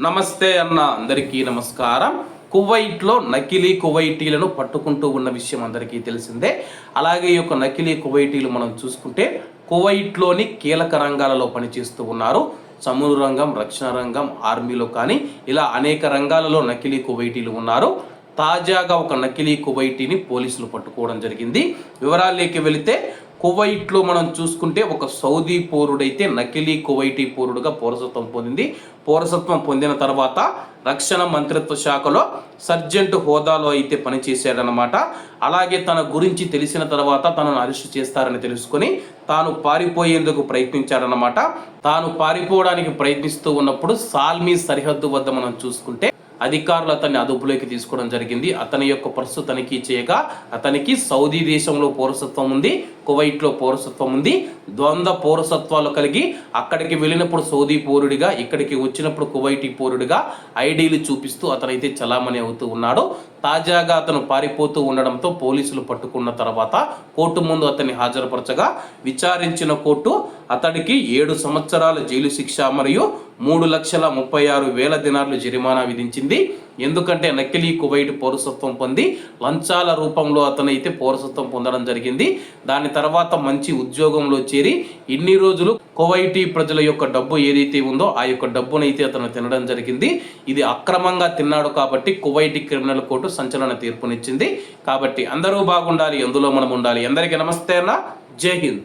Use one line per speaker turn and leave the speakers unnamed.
నమస్తే అన్న అందరికీ నమస్కారం. కువైట్లో నకిలీ కువైటీలను పట్టుకుంటూ ఉన్న విషయం అందరికీ తెలిసిందే. అలాగే ఈ యొక్క నకిలీ కువైటీలు మనం చూసుకుంటే కువైట్లోని కీలక రంగాలలో పనిచేస్తూ ఉన్నారు. చమురు రంగం రక్షణ రంగం ఆర్మీలో కానీ ఇలా అనేక రంగాలలో నకిలీ కువైటీలు ఉన్నారు. తాజాగా ఒక నకిలీ కువైటీని పోలీసులు పట్టుకోవడం జరిగింది. వివరాల్లోకి వెళితే కువైట్లో మనం చూసుకుంటే ఒక సౌదీ పౌరుడైతే నకిలీ కువైటీ పౌరుడుగా పౌరసత్వం పొందింది. పౌరసత్వం పొందిన తర్వాత రక్షణ మంత్రిత్వ శాఖలో సర్జెంట్ హోదాలో అయితే పనిచేశాడనమాట అలాగే తన గురించి తెలిసిన తర్వాత తనను అరెస్ట్ చేస్తారని తెలుసుకొని తాను పారిపోయేందుకు ప్రయత్నించాడనమాట తాను పారిపోవడానికి ప్రయత్నిస్తూ ఉన్నప్పుడు సాల్మీ సరిహద్దు వద్ద మనం చూసుకుంటే అధికారులు అతన్ని అదుపులోకి తీసుకోవడం జరిగింది. అతని యొక్క పర్సు తనిఖీ చేయగా అతనికి సౌదీ దేశంలో పౌరసత్వం ఉంది కువైట్లో పౌరసత్వం ఉంది. ద్వంద్వ పౌరసత్వాలు కలిగి అక్కడికి వెళ్ళినప్పుడు సౌదీ పౌరుడిగా ఇక్కడికి వచ్చినప్పుడు కువైటీ పౌరుడిగా ఐడీలు చూపిస్తూ అతనైతే చలామణి అవుతూ ఉన్నాడు. తాజాగా అతను పారిపోతూ ఉండడంతో పోలీసులు పట్టుకున్న తర్వాత కోర్టు ముందు అతన్ని హాజరుపరచగా విచారించిన కోర్టు అతడికి ఏడు సంవత్సరాల జైలు శిక్ష మరియు మూడు లక్షల ముప్పై ఆరు వేల దినార్లు జరిమానా విధించింది. ఎందుకంటే నకిలీ కువైట్ పౌరసత్వం పొంది లంచాల రూపంలో అతనైతే పౌరసత్వం పొందడం జరిగింది. దాని తర్వాత మంచి ఉద్యోగంలో చేరి ఇన్ని రోజులు కువైటీ ప్రజల యొక్క డబ్బు ఏదైతే ఉందో ఆ యొక్క డబ్బునైతే అతను తినడం జరిగింది. ఇది అక్రమంగా తిన్నాడు కాబట్టి కువైటీ క్రిమినల్ కోర్టు సంచలన తీర్పునిచ్చింది. కాబట్టి అందరూ బాగుండాలి ఎందులో మనం ఉండాలి. అందరికీ నమస్తే అన్న. జై హింద్.